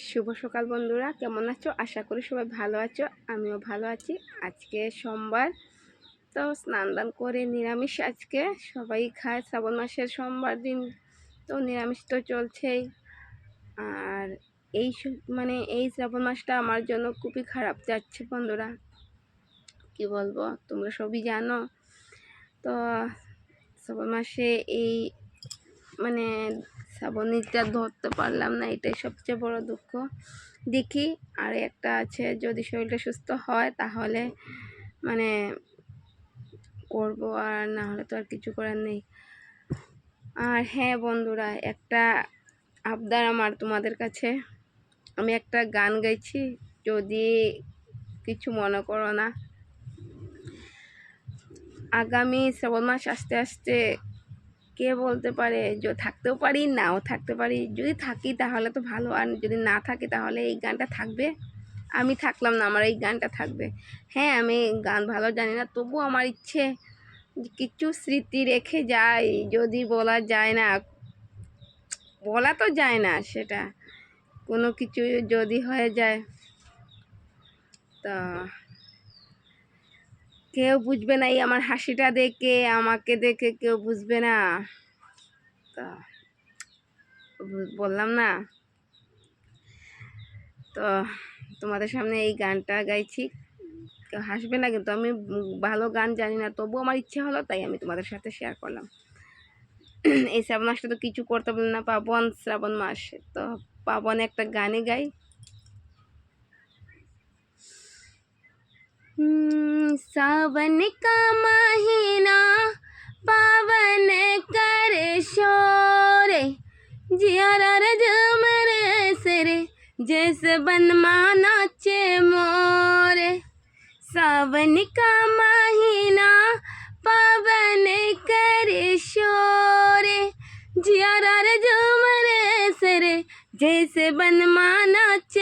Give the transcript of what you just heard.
শুভ সকাল বন্ধুরা, কেমন আছো? আশা করি সবাই ভালো আছো, আমিও ভালো আছি। আজকে সোমবার, তো স্নান দান করে নিরামিষ আজকে। সবাই খায় শ্রাবণ মাসের সোমবার দিন, তো নিরামিষ তো চলছেই। আর এই মানে এই শ্রাবণ মাসটা আমার জন্য খুবই খারাপ যাচ্ছে বন্ধুরা। কি বলব, তোমরা সবই জানো। তো শ্রাবণ মাসে এই মানে শ্রাবণীটা ধরতে পারলাম না, এটাই সবচেয়ে বড় দুঃখ। দেখি, আর একটা আছে, যদি শরীরটা সুস্থ হয় তাহলে মানে করব, আর না হলে তো আর কিছু করার নেই। আর হ্যাঁ বন্ধুরা, একটা আবদার আমার তোমাদের কাছে। আমি একটা গান গাইছি, যদি কিছু মনে করো না। আগামী শ্রাবণ মাস আস্তে আসতে কে বলতে পারে? থাকতেও পারি, নাও থাকতে পারি। যদি থাকি তাহলে তো ভালো, আর যদি না থাকি তাহলে এই গানটা থাকবে? আমি থাকলাম না, আমার এই গানটা থাকবে। হ্যাঁ আমি গান ভালো জানি না তবু আমার ইচ্ছে কিছু স্মৃতি রেখে যাই, যদি বলা যায় না, বলা তো যায় না সেটা, কোনো কিছু যদি হয়ে যায়, তা কেউ বুঝবে না এই আমার হাসিটা দেখে, আমাকে দেখে কেউ বুঝবে না। তা বললাম না? তো তোমাদের সামনে এই গানটা গাইছি। কেউ হাসবে না কিন্তু আমি ভালো গান জানি না তবু আমার ইচ্ছা হলো, তাই আমি তোমাদের সাথে শেয়ার করলাম। এই শ্রাবণ মাসটা তো কিছু করতে পারলাম না, পাবন, শ্রাবণ মাস। তো পাবন একটা গানে গাই। হুম। सावन का महीना पावन कर शोरे, जियारा रजमर सरे, जैसे बनमाना नाचे मोरे। सावन का महीना पावन कर शोरे, जियारा रजमर सरे, जैसे बनमाना नाचे